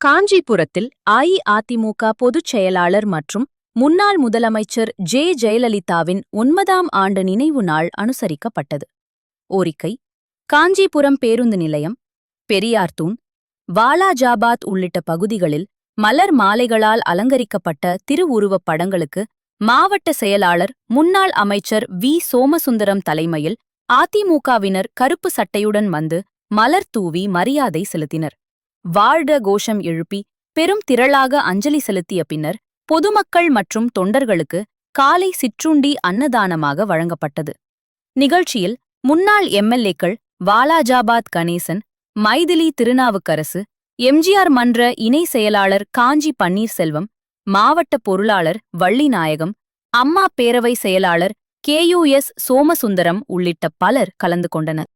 காஞ்சிபுரத்தில் அஇஅதிமுக பொதுச் செயலாளர் மற்றும் முன்னாள் முதலமைச்சர் ஜே. ஜெயலலிதாவின் ஒன்பதாம் ஆண்டு நினைவு நாள் அனுசரிக்கப்பட்டது. ஓரிக்கை காஞ்சிபுரம் பேருந்து நிலையம் பெரியார்தூண் வாலாஜாபாத் உள்ளிட்ட பகுதிகளில் மலர் மாலைகளால் அலங்கரிக்கப்பட்ட திருவுருவப் படங்களுக்கு மாவட்ட செயலாளர் முன்னாள் அமைச்சர் வி. சோமசுந்தரம் தலைமையில் அதிமுகவினர் கருப்பு சட்டையுடன் வந்து மலர் தூவி மரியாதை செலுத்தினர். வாழ்க கோஷம் எழுப்பி பெரும் திரளாக அஞ்சலி செலுத்திய பின்னர் பொதுமக்கள் மற்றும் தொண்டர்களுக்கு காலை சிற்றுண்டி அன்னதானமாக வழங்கப்பட்டது. நிகழ்ச்சியில் முன்னாள் எம்எல்ஏக்கள் வாலாஜாபாத் கணேசன் மைதிலி திருநாவுக்கரசு எம்ஜிஆர் மன்ற இணை செயலாளர் காஞ்சி பன்னீர்செல்வம் மாவட்ட பொருளாளர் வள்ளிநாயகம் அம்மா பேரவை செயலாளர் கேயுஎஸ் சோமசுந்தரம் உள்ளிட்ட பலர் கலந்து கொண்டனர்.